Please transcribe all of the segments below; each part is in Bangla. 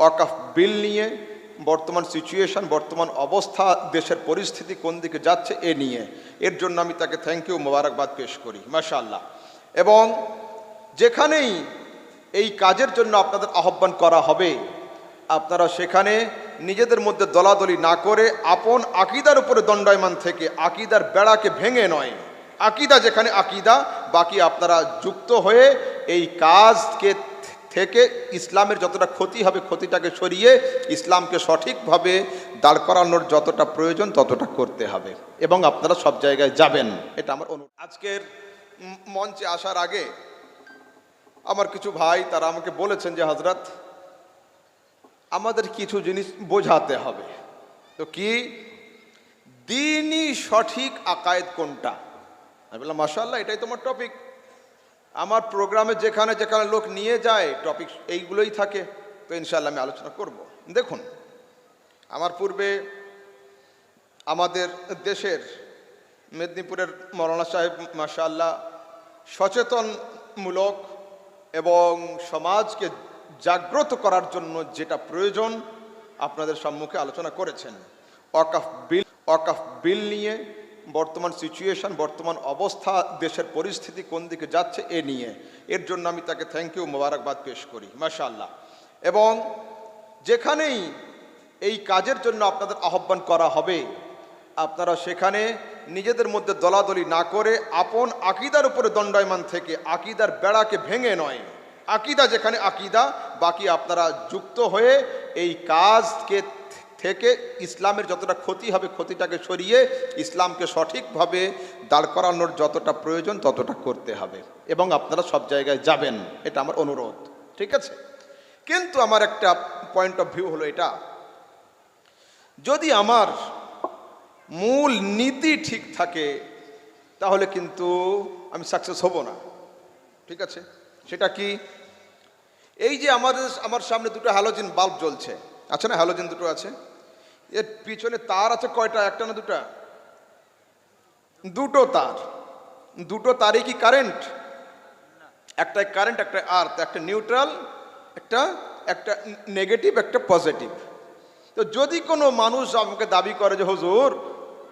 ওয়াকাফ বিল নিয়ে বর্তমান সিচুয়েশন বর্তমান অবস্থা, দেশের পরিস্থিতি কোন দিকে যাচ্ছে এ নিয়ে। এর জন্য আমি তাকে থ্যাংক ইউ মোবারকবাদ পেশ করি, মাশাআল্লাহ। এবং যেখানেই এই কাজের জন্য আপনাদের আহ্বান করা হবে, আপনারা সেখানে নিজেদের মধ্যে দলাদলি না করে আপন আকিদার উপরে দণ্ডায়মান থেকে আকিদার বেড়াকে ভেঙে নয়। আকিদা যেখানে আকিদা, বাকি আপনারা যুক্ত হয়ে এই কাজকে থেকে ইসলামের যতটা ক্ষতি হবে ক্ষতিটাকে সরিয়ে ইসলামকে সঠিকভাবে দাঁড় করানোর যতটা প্রয়োজন ততটা করতে হবে। এবং আপনারা সব জায়গায় যাবেন। এটা আমার অনুরোধ। আজকের মঞ্চে আসার আগে আমার কিছু ভাই তারা আমাকে বলেছেন যে হজরত আমাদের কিছু জিনিস বোঝাতে হবে। তো কি? দিনই সঠিক আকায়েদ কোনটা? আমি বললাম মাসাল্লাহ এটাই তোমার টপিক আমার প্রোগ্রামে যেখানে যেখানে লোক নিয়ে যায় টপিক এইগুলোই থাকে, তো ইনশাল্লাহ আমি আলোচনা করব। দেখুন, আমার পূর্বে আমাদের দেশের মেদিনীপুরের মৌলানা সাহেব মাশাল্লাহ সচেতনমূলক এবং সমাজকে জাগ্রত করার জন্য যেটা প্রয়োজন, আপনাদের সম্মুখে আলোচনা করেছেন। ওয়াকাফ বিল ওয়াকাফ বিল নিয়ে বর্তমান সিচুয়েশন বর্তমান অবস্থা, দেশের পরিস্থিতি কোন দিকে যাচ্ছে এ নিয়ে। এর জন্য আমি তাকে থ্যাংক ইউ মোবারকবাদ পেশ করি, মাশাআল্লাহ। এবং যেখানেই এই কাজের জন্য আপনাদের আহ্বান করা হবে, আপনারা সেখানে নিজেদের মধ্যে দলাদলি না করে আপন আকিদার উপরে দণ্ডায়মান থেকে আকিদার বেড়াকে ভেঙে নয়। আকিদা যেখানে আকিদা, বাকি আপনারা যুক্ত হয়ে এই কাজকে থেকে ইসলামের যতটা ক্ষতি হবে, ক্ষতিটাকে সরিয়ে ইসলামকে সঠিকভাবে দাঁড় করানোর যতটা প্রয়োজন ততটা করতে হবে। এবং আপনারা সব জায়গায় যাবেন, এটা আমার অনুরোধ। ঠিক আছে? কিন্তু আমার একটা পয়েন্ট অফ ভিউ হলো এটা। যদি আমার মূল নীতি ঠিক থাকে, তাহলে কিন্তু আমি সাকসেস হব না। ঠিক আছে? সেটা কি? এই যে আমাদের, আমার সামনে দুটো হ্যালোজিন বাল্ব জ্বলছে। আছে না হ্যালোজিন দুটো আছে? এর পিছনে তার আছে কয়টা? একটা না দুটা? দুটো তার। দুটো তারই কি কারেন্ট একটা কারেন্ট একটা আর্থ একটা নিউট্রাল একটা একটা নেগেটিভ একটা পজিটিভ তো যদি কোনো মানুষ আমাকে দাবি করে যে, হুজুর,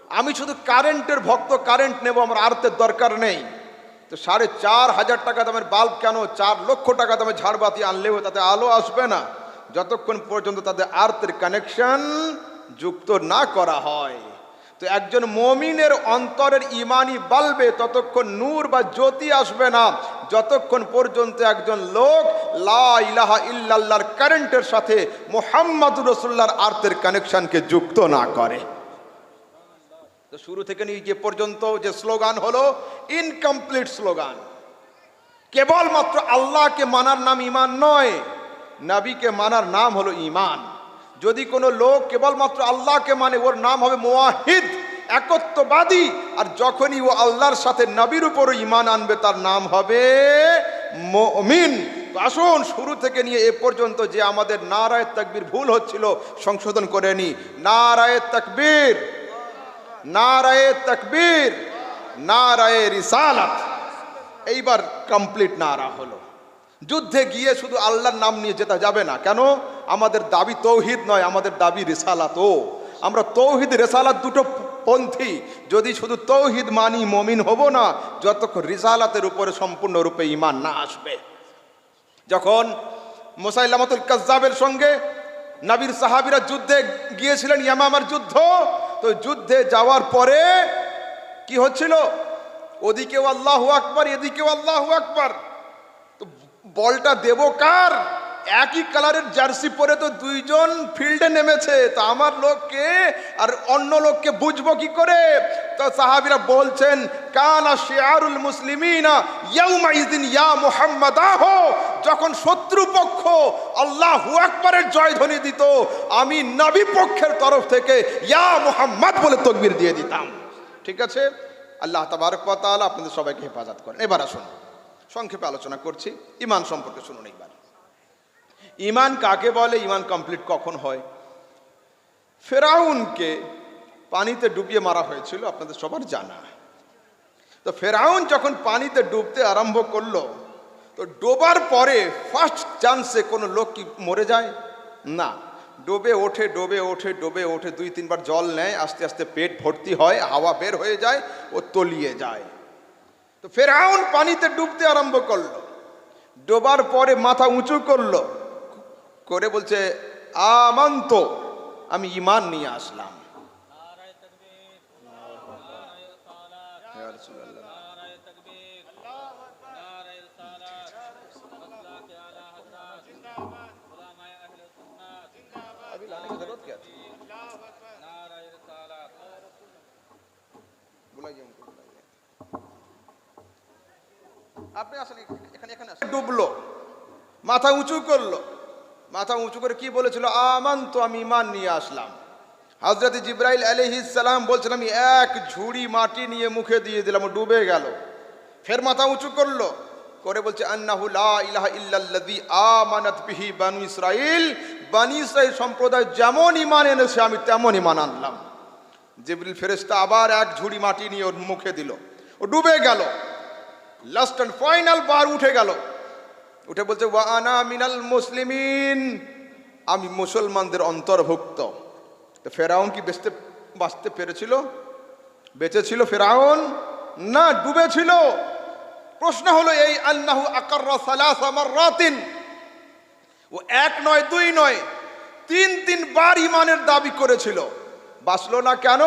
আমি শুধু কারেন্টের ভক্ত কারেন্ট নেব, আমার আর্থের দরকার নেই। তো সাড়ে চার হাজার টাকা দামের বাল্ব কেন, চার লক্ষ টাকা দামের ঝাড়বাতি আনলেও তাতে আলো আসবে না? যতক্ষণ পর্যন্ত তাদের আর্থের কানেকশন যুক্ত না করা হয়। তো একজন মমিনের অন্তরের ইমানি বালবে ততক্ষণ নূর বা জ্যোতি আসবে না। যতক্ষণ পর্যন্ত একজন লোক লা ইলাহা ইল্লাল্লাহর কারেন্টের সাথে মোহাম্মদ রসুল্লাহর আর্থের কানেকশনকে যুক্ত না করে। তো শুরু থেকে নিয়ে যে পর্যন্ত যে স্লোগান হলো ইনকমপ্লিট স্লোগান। কেবলমাত্র আল্লাহকে মানার নাম ইমান নয়, নবীকে মানার নাম হলো ইমান। যদি কোনো লোক কেবলমাত্র আল্লাহকে মানে ওর নাম হবে মোয়াহিদ একত্ববাদী, আর যখনই ও আল্লাহর সাথে নবীর উপরও ইমান আনবে, তার নাম হবে মমিন। আসুন, শুরু থেকে নিয়ে এ পর্যন্ত যে আমাদের নারায় তাকবীর ভুল হচ্ছিল, সংশোধন করে নি। নারায় তাকবীর। নারায়ে তকবীর। নারায়ে রিসালাত। এইবার কমপ্লিট নারা হলো। যুদ্ধে গিয়ে শুধু আল্লাহর নাম নিয়ে যেতে যাবে না। কেন? আমাদের দাবি তৌহিদ নয়, আমাদের দাবি রিসালাত। ও, আমরা তৌহিদ, রেসালাত দুটো পন্থী। যদি শুধু তৌহিদ মানি মমিন হব না, যতক্ষণ রিসালাতের উপরে সম্পূর্ণরূপে ইমান না আসবে। যখন মোসাইলামাতুল কাজ্জাবের সঙ্গে নাবির সাহাবিরা যুদ্ধে গিয়েছিলেন, ইয়ামামার যুদ্ধ, তো যুদ্ধে যাওয়ার পরে কি হচ্ছিল? ওদিকেও আল্লাহ আকবার, এদিকেও আল্লাহ আকবার। তো বলটা দেব কার? একই কালারের জার্সি পরে তো দুইজন ফিল্ডে নেমেছে, তা আমার লোককে আর অন্য লোককে বুঝব কি করে? তো সাহাবিরা বলছেন, কানা শেয়ারুল মুসলিমিনা ইয়াউমা ইয়া মুহাম্মাদাহ যখন শত্রুপক্ষ আল্লাহু আকবারের জয়ধ্বনি দিত, আমি নবী পক্ষের তরফ থেকে ইয়া মুহাম্মদ বলে তকবির দিয়ে দিতাম। ঠিক আছে? আল্লাহ তাবারক তাআলা আপনাদের সবাইকে হেফাজত করেন। এবার আসুন, সংক্ষেপে আলোচনা করছি। ইমান সম্পর্কে শুনুন এইবার। ইমান কাকে বলে? ইমান কমপ্লিট কখন হয়? ফেরাউনকে পানিতে ডুবিয়ে মারা হয়েছিল, আপনাদের সবার জানা। তো ফেরাউন যখন পানিতে ডুবতে আরম্ভ করল, তো ডোবার পরে ফার্স্ট চান্সে কোনো লোক কি মরে যায়? না। ডোবে ওঠে ডোবে ওঠে ডোবে ওঠে, দুই, তিনবার জল নেয়, আস্তে আস্তে পেট ভর্তি হয়, হাওয়া বের হয়ে যায় ও তলিয়ে যায়। তো ফেরাউন পানিতে ডুবতে আরম্ভ করল। ডোবার পরে মাথা উঁচু করল। করে বলছে, আমন্ত, আমি ইমান নিয়ে আসলাম। আপনি আসলে এখানে এখানে ডুবলো, মাথা উঁচু করল। মাথা উঁচু করে কি বলেছিল? আমান তো আমি ইমান নিয়ে আসলাম। হজরত জিব্রাইল আলহিস সালাম বলছেন, আমি এক ঝুড়ি মাটি নিয়ে মুখে দিয়ে দিলাম ডুবে গেল। ফের মাথা উঁচু করল, করে বলছে, আন্নাহু লা বানু ইসরাইল সম্প্রদায় যেমন ইমান এনেছে, আমি তেমন ইমান আনলাম। জিবরিল ফেরেশতা আবার এক ঝুড়ি মাটি নিয়ে ওর মুখে দিল। ও ডুবে গেল। লাস্ট অ্যান্ড ফাইনাল বার উঠে গেল। উঠে বলছে, ওয়া আনা মিনাল মুসলিমিন। আমি মুসলমানদের অন্তর্ভুক্ত। তো ফেরাউন কি বেঁচতে, বাঁচতে পেরেছিল? বেঁচে ছিল ফেরাউন? না, ডুবেছিল। প্রশ্ন হলো, এই আল্লাহু মাররাতিন? ও এক নয়, দুই নয়, তিন তিন বার ইমানের দাবি করেছিল। বাঁচলো না কেন?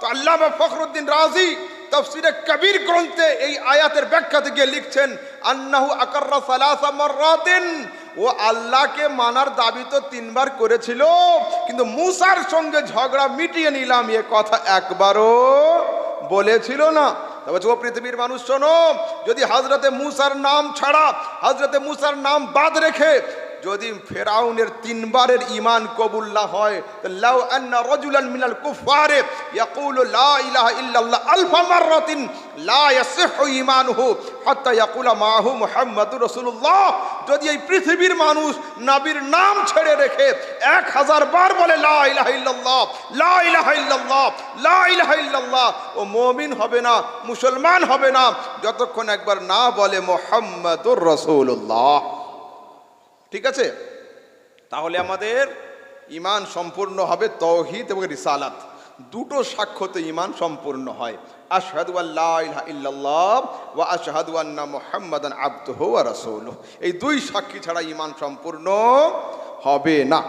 তো আল্লাহ ফখরুদ্দিন রাজি তফসিরে কবির গ্রন্থে এই আয়াতের ব্যাখ্যা থেকে লিখছেন, আন্নাহু আকাররা সালাসা মাররাতিন ও আল্লাহকে মানার দাবি তো তিনবার করেছিল, কিন্তু মুসার সঙ্গে ঝগড়া মিটিয়ে নিলাম এ কথা একবারও বলেছিল না। তবে ও পৃথিবীর মানুষ শোনো, যদি হাজরতে মুসার নাম ছাড়া, হাজরতে মুসার নাম বাদ রেখে যদি ফেরাউনের তিনবারের ইমান কবুল না হয় লাউ আন্না রাজুলান মিনাল কুফারে ইয়াকুলু লা ইলাহা ইল্লাল্লাহ আলফা মাররাতিন লা ইয়াসিহু ঈমানুহু হাত্তা ইয়াকুলা মাহু মুহাম্মাদুর রাসূলুল্লাহ। যদি এই পৃথিবীর মানুষ নবীর নাম ছেড়ে রেখে এক হাজার বার বলে লা ইলাহা ইল্লাল্লাহ, লা ইলাহা ইল্লাল্লাহ, লা ইলাহা ইল্লাল্লাহ, ও মুমিন হবে না, মুসলমান হবে না, যতক্ষণ একবার না বলে মুহাম্মাদুর রাসূলুল্লাহ। ঠিক আছে? তাহলে আমাদের ইমান সম্পূর্ণ হবে তৌহিদ এবং রিসালাত। দুটো সাক্ষ্যতে ইমান সম্পূর্ণ হয়। আশহাদু আল্লাহ ইল্লাল্লাহ ওয়া আশহাদু আন্না মুহাম্মাদান আবদুহু ওয়া রাসূলুহু। এই দুই সাক্ষী ছাড়া ইমান সম্পূর্ণ হবে না।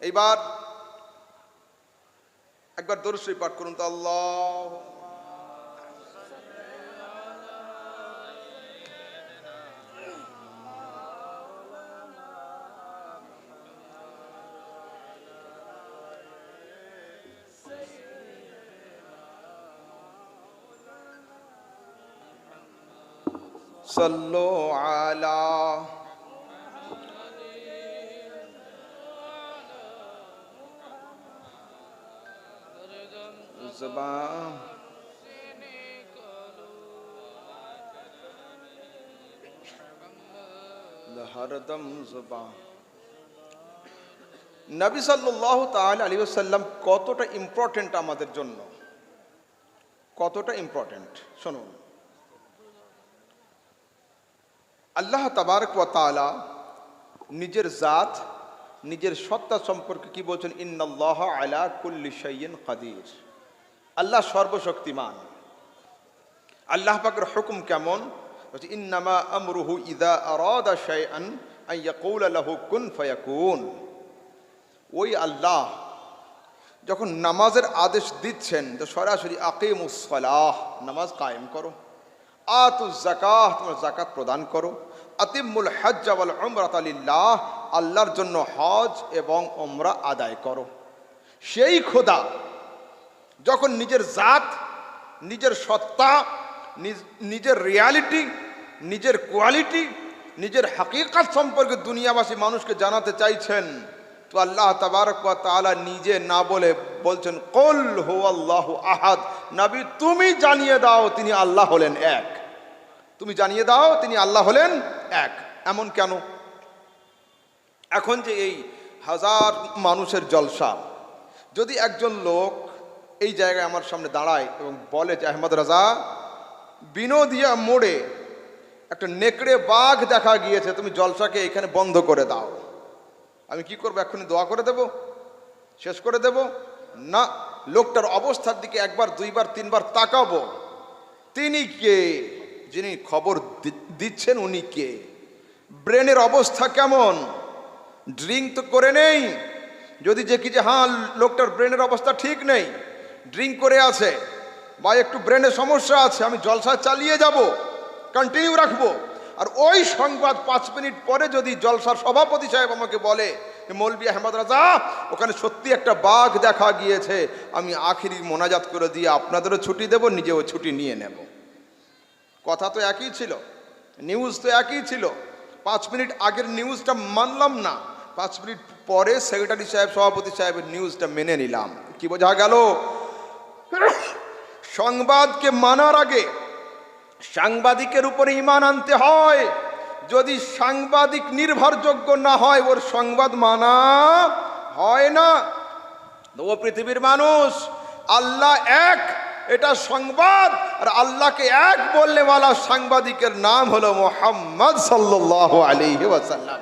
এইবার একবার দরুদ পাঠ করুন তো আল্লাহ صلوا على زبان হরদম জবান নবী সাল্লাহ তাহলে আলী সাল্লাম কতটা ইম্পর্টেন্ট আমাদের জন্য কতটা ইম্পর্টেন্ট শুনুন আল্লাহ তাবারক তাআলা নিজের জাত, নিজের সত্তা সম্পর্কে কি বলছেন? ইন্নাল্লাহ আলা কুল্লি শাইইন কাদির। আল্লাহ সর্বশক্তিমান। আল্লাহ পাকের হুকুম কেমন? ইন্নামা আমরুহু ইদা আরাদা শাইআন আন ইয়াকুলা লাহু কুন ফায়াকুন। ওই আল্লাহ যখন নামাজের আদেশ দিচ্ছেন, তো সরাসরি আকিমুস সালাহ, নামাজ কায়েম করো। আতু জাকাহ তোমরা জাকাত প্রদান করো। আতিমুল হজ ওয়াল উমরাত লিল্লাহ, আল্লাহর জন্য হজ এবং ওমরা আদায় করো। সেই খোদা যখন নিজের জাত, নিজের সত্তা, নিজ- নিজের রিয়ালিটি নিজের কোয়ালিটি নিজের হাকিকাত সম্পর্কে দুনিয়াবাসী মানুষকে জানাতে চাইছেন তো আল্লাহ তাবারক তাআলা নিজে না বলে বলছেন, কল হু আল্লাহ আহাদ। নবী, তুমি জানিয়ে দাও, তিনি আল্লাহ হলেন এক। তুমি জানিয়ে দাও, তিনি আল্লাহ হলেন এক। এমন কেন? এখন যে এই হাজার মানুষের জলসা, যদি একজন লোক এই জায়গায় আমার সামনে দাঁড়ায় এবং বলে যে, আহমদ রাজা, বিনোদিয়া মোড়ে একটা নেকড়ে বাঘ দেখা গিয়েছে, তুমি জলসাকে এখানে বন্ধ করে দাও। আমি কি করব? এক্ষুনি দোয়া করে দেব? শেষ করে দেব? না, লোকটার অবস্থার দিকে একবার, দুইবার, তিনবার তাকাবো। তিনি কে? যিনি খবর দিচ্ছেন উনি কে? ব্রেনের অবস্থা কেমন? ড্রিঙ্ক তো করে নেই। যদি যে কি যে হ্যাঁ লোকটার ব্রেনের অবস্থা ঠিক নেই ড্রিঙ্ক করে আছে। বা একটু ব্রেনের সমস্যা আছে, আমি জলসা চালিয়ে যাব। কন্টিনিউ রাখব। আর ওই সংবাদ পাঁচ মিনিট পরে যদি জলসার সভাপতি সাহেব আমাকে বলে মৌলবী আহমদ রাজা, ওখানে সত্যি একটা বাঘ দেখা গিয়েছে, আমি আখিরি মোনাজাত করে দিয়ে আপনাদেরও ছুটি দেব, নিজেও ছুটি নিয়ে নেব। কথা তো একই ছিল নিউজ তো একই ছিল। পাঁচ মিনিট আগের নিউজটা মানলাম না। পাঁচ মিনিট পরে সেক্রেটারি সাহেব, সভাপতি সাহেবের নিউজটা মেনে নিলাম। কি বোঝা গেল? সংবাদকে মানার আগে সাংবাদিকের উপরে ইমান আনতে হয়। যদি সাংবাদিক নির্ভরযোগ্য না হয় ওর সংবাদ মানা হয় না। ও পৃথিবীর মানুষ আল্লাহ এক এটা সংবাদ আর আল্লাহকে এক বললে ওয়ালা সাংবাদিকের নাম হলো মোহাম্মদ সাল্লাল্লাহু আলাইহি ওয়াসাল্লাম।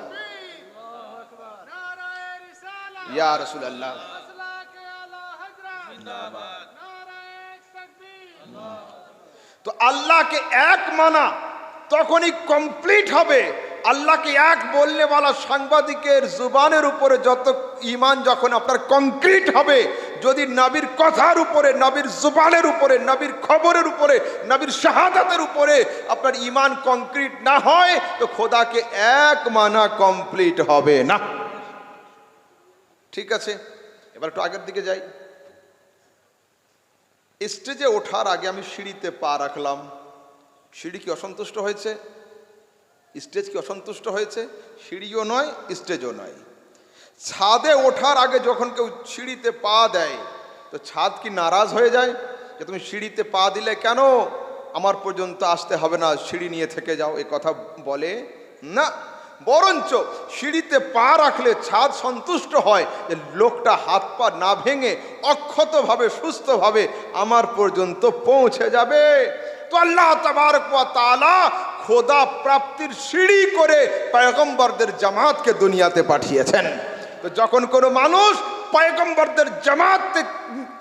নারায়ে রিসালাত ইয়া রাসূলুল্লাহ আসলাকে তো আল্লাহকে এক মানা তখনই কমপ্লিট হবে। আল্লাহকে এক বললে বলা সাংবাদিকের জুবানের উপরে যত ইমান যখন আপনার কংক্রিট হবে, যদি নবীর কথার উপরে, নবীর জুবানের উপরে, নবীর খবরের উপরে, নবীর শাহাদাতের উপরে আপনার ইমান কংক্রিট না হয়, তো খোদাকে এক মানা কমপ্লিট হবে না। ঠিক আছে? এবার একটু আগের দিকে যাই। স্টেজে ওঠার আগে আমি সিঁড়িতে পা রাখলাম। সিঁড়ি কি অসন্তুষ্ট হয়েছে? স্টেজ কি অসন্তুষ্ট হয়েছে? সিঁড়িও নয়, স্টেজও নয়। ছাদে ওঠার আগে যখন কেউ সিঁড়িতে পা দেয়, তো ছাদ কি নারাজ হয়ে যায়? যে তুমি সিঁড়িতে পা দিলে কেন? আমার পর্যন্ত আসতে হবে না, সিঁড়ি নিয়ে থেকে যাও, এ কথা বলে না। বরঞ্চ সিঁড়িতে পা রাখলে ছাদ সন্তুষ্ট হয় যে লোকটা হাত পা না ভেঙে অক্ষতভাবে, সুস্থভাবে আমার পর্যন্ত পৌঁছে যাবে। তো আল্লাহ তাবারক ওয়া তাআলা খোদা প্রাপ্তির সিঁড়ি করে পয়গম্বরদের জামাতকে দুনিয়াতে পাঠিয়েছেন। তো যখন কোনো মানুষ পয়গম্বরদের জামাত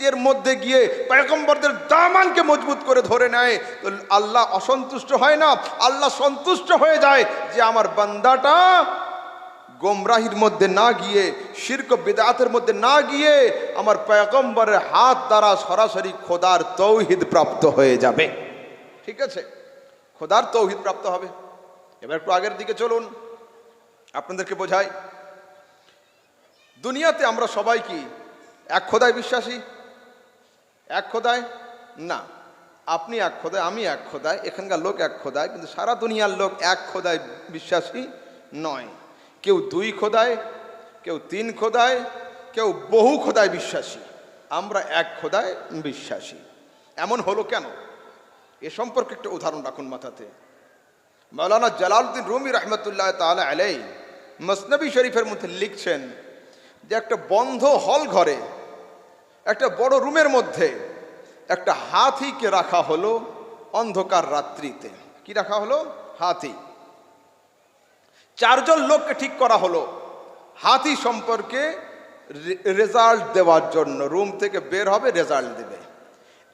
এর মধ্যে গিয়ে পয়গম্বরদের দামানকে মজবুত করে ধরে নেয়, তো আল্লাহ অসন্তুষ্ট হয় না? আল্লাহ সন্তুষ্ট হয়ে যায় যে আমার বান্দাটা গোমরাহির মধ্যে না গিয়ে, শির্ক বিদাতের মধ্যে না গিয়ে আমার পয়গম্বরের হাত দ্বারা সরাসরি খোদার তৌহিদ প্রাপ্ত হয়ে যাবে। ঠিক আছে? খোদার তৌহিদ প্রাপ্ত হবে। এবার একটু আগের দিকে চলুন। আপনাদেরকে বোঝাই, দুনিয়াতে আমরা সবাই কি এক খোদায় বিশ্বাসী? এক খোদায়? না। আপনি এক খোদায়, আমি এক খোদায়, এখানকার লোক এক খোদায়, কিন্তু সারা দুনিয়ার লোক এক খোদায় বিশ্বাসী নয়। কেউ দুই খোদায়, কেউ তিন খোদায়, কেউ বহু খোদায় বিশ্বাসী। আমরা এক খোদায় বিশ্বাসী। এমন হলো কেন? এ সম্পর্কে একটা উদাহরণ রাখুন মাথাতে। মৌলানা জালালউদ্দিন রুমি রহমতুল্লাহ তালা আলাই মসনবী শরীফের মধ্যে লিখছেন যে একটা বন্ধ হল ঘরে একটা বড় রুমের মধ্যে একটা হাতিকে রাখা হলো অন্ধকার রাত্রিতে। কি রাখা হলো? হাতি। চারজন লোককে ঠিক করা হলো। হাতি সম্পর্কে রেজাল্ট দেওয়ার জন্য, রুম থেকে বের হবে, রেজাল্ট দেবে।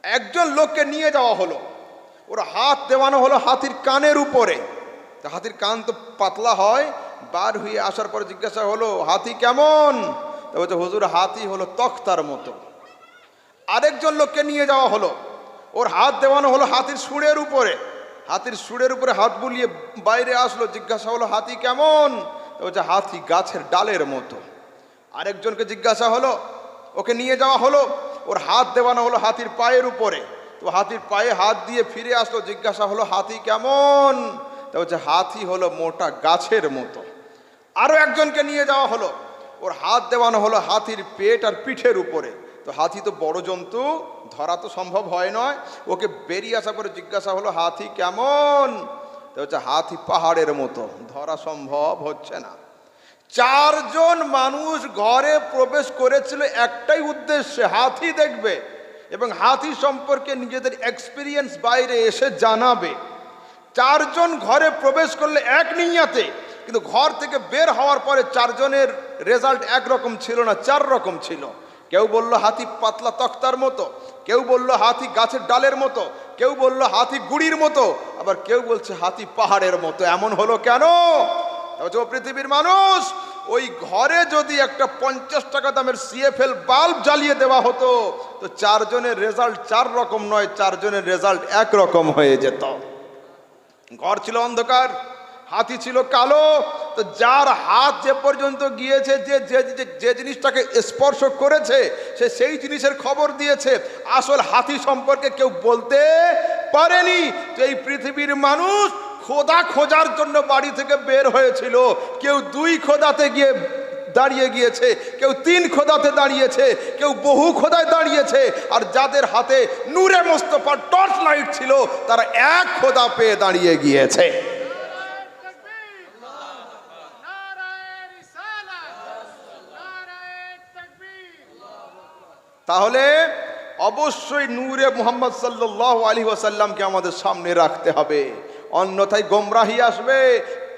একজন লোককে নিয়ে যাওয়া হলো। ওর হাত দেওয়ানো হলো হাতির কানের উপরে। হাতির কান তো পাতলা হয়, বার হয়ে আসার পরে জিজ্ঞাসা হলো, হাতি কেমন? তো বলছে, হুজুর, হাতি হলো তখতার মতো। আরেকজন লোককে নিয়ে যাওয়া হলো। ওর হাত দেওয়ানো হলো হাতির সুরের উপরে। হাতির সুরের উপরে হাত বুলিয়ে বাইরে আসলো, জিজ্ঞাসা হলো, হাতি কেমন? বলছে, হাতি গাছের ডালের মতো। আরেকজনকে জিজ্ঞাসা হলো, ওকে নিয়ে যাওয়া হলো? ওর হাত দেওয়ানো হলো হাতির পায়ের উপরে। তো হাতির পায়ে হাত দিয়ে ফিরে আসলো, জিজ্ঞাসা হলো, হাতি কেমন? তো বলছে, হাতি হলো মোটা গাছের মতো। আরও একজনকে নিয়ে যাওয়া হলো। ওর হাত দেওয়ানো হলো হাতির পেট আর পিঠের উপরে। তো হাতি তো বড় জন্তু, ধরা তো সম্ভব হয় নয়। ওকে বেরিয়ে আসা করে জিজ্ঞাসা হলো, হাতি কেমন? তো হচ্ছে হাতি পাহাড়ের মতো, ধরা সম্ভব হচ্ছে না। চারজন মানুষ ঘরে প্রবেশ করেছিল, একটাই উদ্দেশ্যে, হাতি দেখবে এবং হাতি সম্পর্কে নিজেদের এক্সপিরিয়েন্স বাইরে এসে জানাবে। চারজন ঘরে প্রবেশ করলে এক নিয়াতে, কিন্তু ঘর থেকে বের হওয়ার পরে চারজনের রেজাল্ট একরকম ছিল না চার রকম ছিল। কেউ বলল হাতি পাতলা তক্তার মতো, কেউ বলল হাতি গাছের ডালের মতো, কেউ বলল হাতি গুড়ির মতো, আবার কেউ বলছে হাতি পাহাড়ের মতো। এমন হলো কেন? পৃথিবীর মানুষ, ওই ঘরে যদি একটা পঞ্চাশ টাকা দামের সিএফএল বাল্ব জ্বালিয়ে দেওয়া হতো, তো চারজনের রেজাল্ট চার রকম নয়, চারজনের রেজাল্ট এক রকম হয়ে যেত। ঘর ছিল অন্ধকার হাতি ছিল কালো, তো যার হাত যে পর্যন্ত গিয়েছে, যে যে জিনিসটাকে স্পর্শ করেছে, সে সেই জিনিসের খবর দিয়েছে। আসল হাতি সম্পর্কে কেউ বলতে পারেনি। তো এই পৃথিবীর মানুষ খোদা খোঁজার জন্য বাড়ি থেকে বের হয়েছিল। কেউ দুই খোদাতে গিয়ে দাঁড়িয়ে গিয়েছে, কেউ তিন খোদাতে দাঁড়িয়েছে, কেউ বহু খোদায় দাঁড়িয়েছে, আর যাদের হাতে নূরে মোস্তফার টর্চ লাইট ছিল, তারা এক খোদা পেয়ে দাঁড়িয়ে গিয়েছে। তাহলে অবশ্যই নূরে মোহাম্মদ সাল্লাহ আলী ওয়াসাল্লামকে আমাদের সামনে রাখতে হবে। অন্যথায় গোমরাহি আসবে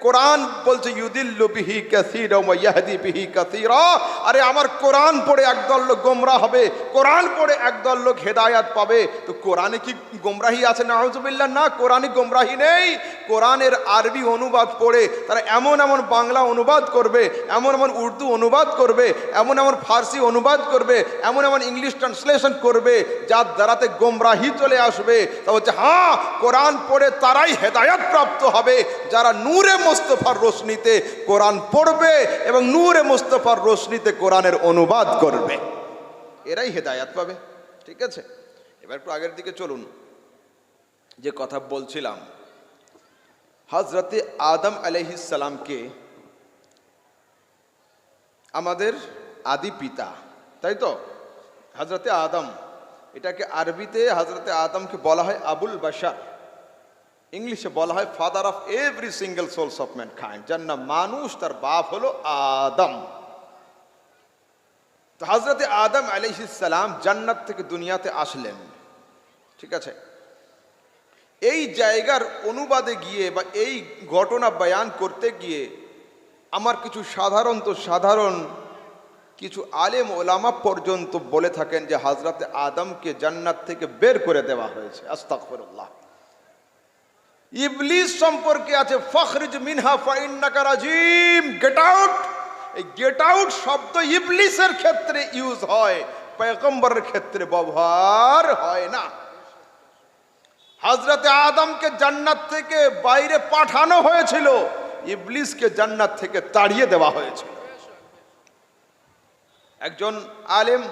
কোরআন বলছে, ইউদিল্লু বিহি কাসীরা ইয়াহদি বিহি কাসীরা। আরে, আমার কোরআন পড়ে একদল লোক গোমরা হবে, কোরআন পড়ে একদল লোক হেদায়াত পাবে। তো কোরআনে কি গোমরাহি আছে? নাউজুবিল্লাহ, না কোরআনে গোমরাহি নেই। কোরআনের আরবি অনুবাদ পড়ে, তারা এমন এমন বাংলা অনুবাদ করবে, এমন এমন উর্দু অনুবাদ করবে, এমন এমন ফার্সি অনুবাদ করবে, এমন এমন ইংলিশ ট্রান্সলেশন করবে, যার দ্বারাতে গোমরাহি চলে আসবে। তা বলছে হ্যাঁ কোরআন পড়ে তারাই হেদায়াত প্রাপ্ত হবে, যারা নূরে মোস্তফার রোশনিতে কোরআন পড়বে এবং নূরে মোস্তফার রোশনিতে কোরআনের অনুবাদ করবে। এরাই হেদায়াত পাবে, ঠিক আছে? এবার একটু আগের দিকে চলুন। যে কথা বলছিলাম হজরতে আদম আলহিসাল্লামকে আমাদের আদি পিতা, তাই তো? হজরতে আদম, এটাকে আরবিতে হজরতে আদমকে বলা হয় আবুল বাশার। ইংলিশে বলা হয় father of every single souls of mankind যার নাম মানুষ, তার বাপ হলো আদম। তো হজরতে আদম আলহিসাল্লাম জান্নাত থেকে দুনিয়াতে আসলেন। ঠিক আছে? এই জায়গার অনুবাদে গিয়ে বা এই ঘটনা বয়ান করতে গিয়ে আমার কিছু সাধারণত সাধারণ কিছু আলেম ওলামা পর্যন্ত বলে থাকেন যে হাজরাতে আদমকে জান্নাত থেকে বের করে দেওয়া হয়েছে। আস্তাগফিরুল্লাহ। ইবলিস সম্পর্কে আছে, ফখরিজ মিনহা ফাইন্নাকা রাজিম। গেট আউট এই গেট আউট শব্দ ইবলিসের ক্ষেত্রে ইউজ হয়, পয়গম্বরের ক্ষেত্রে ব্যবহার হয় না। হজরতে আদমকে জান্নাত থেকে বাইরে পাঠানো হয়েছিল, ইবলিসকে জান্নাত থেকে তাড়িয়ে দেওয়া হয়েছিল। একজন আলেম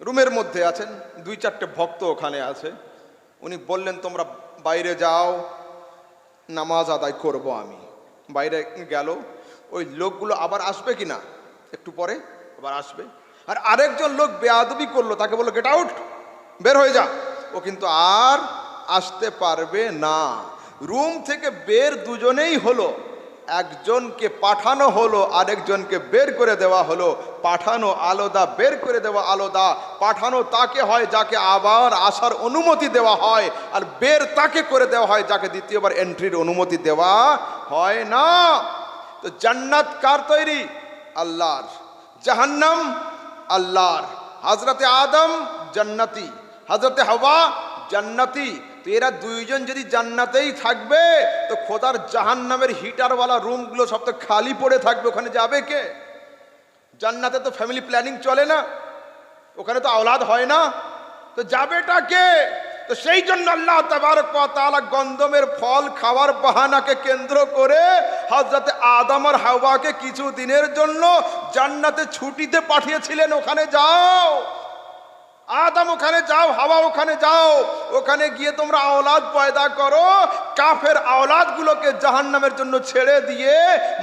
রুমের মধ্যে আছেন, দুই চারটে ভক্ত ওখানে আছে। উনি বললেন, তোমরা বাইরে যাও, নামাজ আদায় করব আমি। বাইরে গেল, ওই লোকগুলো আবার আসবে কি না একটু পরে আবার আসবে। আর আরেকজন লোক বেয়াদবি করল, তাকে বলল গেট আউট বের হয়ে যা। ও কিন্তু আর আসতে পারবে না। রুম থেকে বের দুজনেই হলো। একজনকে পাঠানো হলো, আরেকজনকে বের করে দেওয়া হলো। পাঠানো আলাদা, বের করে দেওয়া আলাদা। পাঠানো তাকে হয় যাকে আবার আসার অনুমতি দেওয়া হয়, আর বের তাকে করে দেওয়া হয় যাকে দ্বিতীয়বার এন্ট্রির অনুমতি দেওয়া হয় না। তো জান্নাত কার তৈরি? আল্লাহর। জাহান্নাম আল্লাহর। হাজরতে আদম জান্নাতি। হাজরতে হাওয়া জান্নাতি। তো এরা দুইজন যদি জান্নাতেই থাকবে, তো খোদার জাহান জাহান্নামের হিটারওয়ালা রুমগুলো সব তো খালি পড়ে থাকবে। ওখানে যাবে কে? জান্নাতে তো ফ্যামিলি প্ল্যানিং চলে না। ওখানে তো আওলাদ হয় না। তো যাবেটা কে? তো সেই জন্য আল্লাহ তাআলা গন্ধমের ফল খাওয়ার বাহানাকে কেন্দ্র করে হযরতে আদম আর হাওয়াকে কিছু দিনের জন্য জান্নাতে ছুটিতে পাঠিয়েছিলেন। ওখানে যাও। আদম ওখানে যাও, হাওয়া ওখানে যাও, ওখানে গিয়ে তোমরা আওলাদ পয়দা করো, কাফের আওলাদগুলোকে জাহান্নামের জন্য ছেড়ে দিয়ে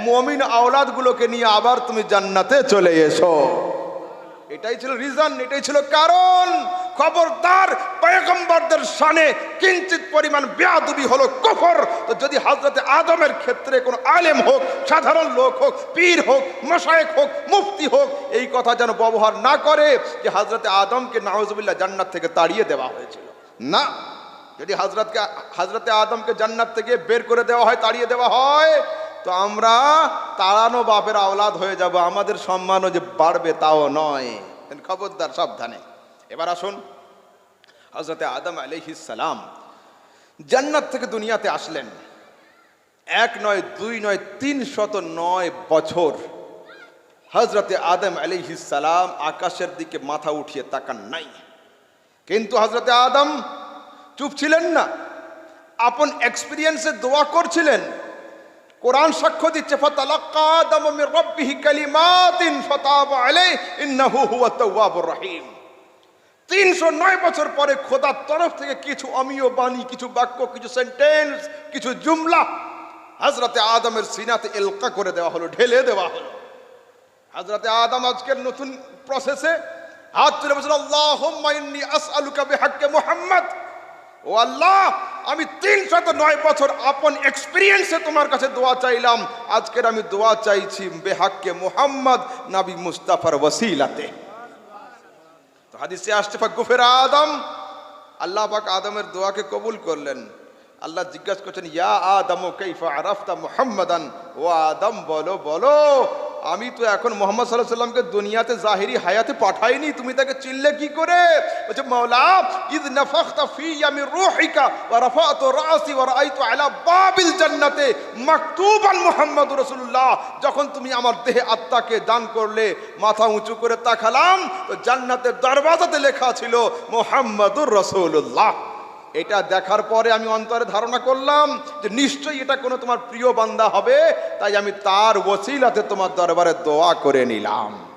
মমিন আওলাদগুলোকে নিয়ে আবার তুমি জান্নাতে চলে এসো। এটাই ছিল রিজন এটাই ছিল কারণ। খবরদার পয়গম্বরদের শানে কিঞ্চিত পরিমাণ বেয়াদবি হলো কফর। তো যদি হজরতে আদমের ক্ষেত্রে কোনো আলেম হোক, সাধারণ লোক হোক, পীর হোক, মশায়েক হোক, মুফতি হোক, এই কথা যেন ব্যবহার না করে যে হজরতে আদমকে নাওজবিল্লা জান্নাত থেকে তাড়িয়ে দেওয়া হয়েছিল। না, যদি হজরতকে হজরতে আদমকে জান্নাত থেকে বের করে দেওয়া হয়, তাড়িয়ে দেওয়া হয়, তো আমরা তাড়ানো বাপের আওলাদ হয়ে যাব। আমাদের সম্মানও যে বাড়বে তাও নয়। খবরদার, সাবধানে। এবার আসুন হজরতে আদম সালাম জান্নাত থেকে দুনিয়াতে আসলেন। এক নয়, দুই নয়, তিন শত নয় বছর হজরতে আদম সালাম আকাশের দিকে মাথা উঠিয়ে তাকান নাই কিন্তু হজরতে আদম চুপ ছিলেন না। আপন এক্সপিরিয়েন্সে দোয়া করছিলেন। কোরআন সাক্ষ্য দিচ্ছে, ফাতালাক্কা আদম মির রাব্বিহি কালিমাতিন ফাতাবা আলাইহি ইন্নাহু হুয়াত তাওয়াবুর রহিম। তিনশো নয় বছর পরে খোদার তরফ থেকে কিছু অমীয় বাণী, কিছু বাক্য, কিছু সেন্টেন্স কিছু জুমলা হাজরাতে আদমের সিনাতে এলকা করে দেওয়া হলো, ঢেলে দেওয়া হলো। হাজরাতে আদম আজকের নতুন প্রসেসে হাত তুলে বলছেন আল্লাহ আসআলুকা বিহাক্কে মুহাম্মদ। ও আল্লাহ, আমি তিন শত নয় বছর আপন এক্সপিরিয়েন্সে তোমার কাছে দোয়া চাইলাম। আজকের আমি দোয়া চাইছি, বেহাক্কে মোহাম্মদ নাবি মুস্তাফার ওসিলাতে হাদিসে আসছে ফাগুফের গুফের আদম। আল্লাহ পাক আদমের দোয়াকে কবুল করলেন। আল্লাহ জিজ্ঞাসা করছেন, ইয়া আদম, কাইফা আরাফতা মুহাম্মাদান? ও আদম, বলো বলো। আমি তো এখন মোহাম্মদ সাল্লাহ সাল্লামকে দুনিয়াতে জাহিরি হায়াতে পাঠাইনি, তুমি তাকে চিনলে কি করে? বলছে, মাওলা, ইদ নাফাখতা ফি ইয়ামি রূহিকা ওয়া রাফাতু রাসি ওয়া রাআইতু আলা বাবিল জান্নাতে মাকতুবান মুহাম্মাদুর রাসূলুল্লাহ। যখন তুমি আমার দেহে আত্মাকে দান করলে, মাথা উঁচু করে তাকালাম, তো জান্নাতের দরওয়াজাতে লেখা ছিল মুহাম্মাদুর রাসূলুল্লাহ। এটা দেখার পরে আমি অন্তরে ধারণা করলাম যে নিশ্চয়ই এটা কোনো তোমার প্রিয় বান্দা হবে, তাই আমি তার ওসিলাতে তোমার দরবারে দোয়া করে নিলাম।